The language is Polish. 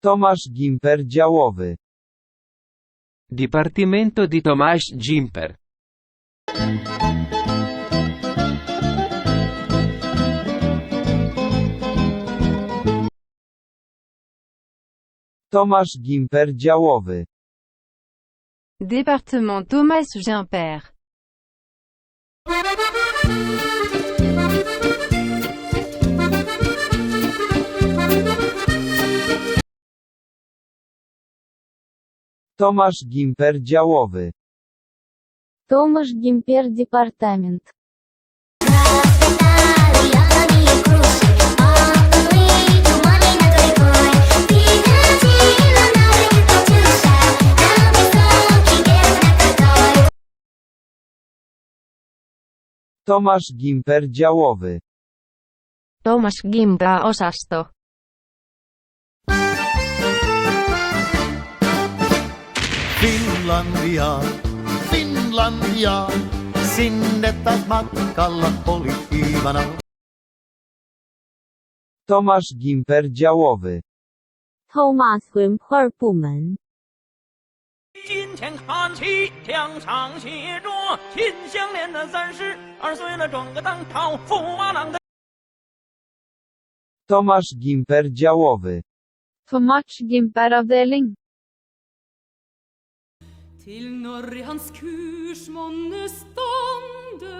Tomasz Gimper działowy. Dipartimento di Tomasz Gimper. Tomasz Gimper działowy. Département Thomas Gimpert. Tomasz Gimper działowy. Tomasz Gimper departament. Tomasz Gimper działowy. Tomasz Gimper osasto. Finlandia, Finlandia, sinne taas matkalla oli Iivana. Tomasz Gimper działowy. Thomas Gimper 部门。金钱看齐，墙上写着“秦香莲的三十二岁了，转个当朝驸马郎的”。 Tomasz Gimper działowy. Tomasz Gimper avdeling. Til når i hans kurs monne stande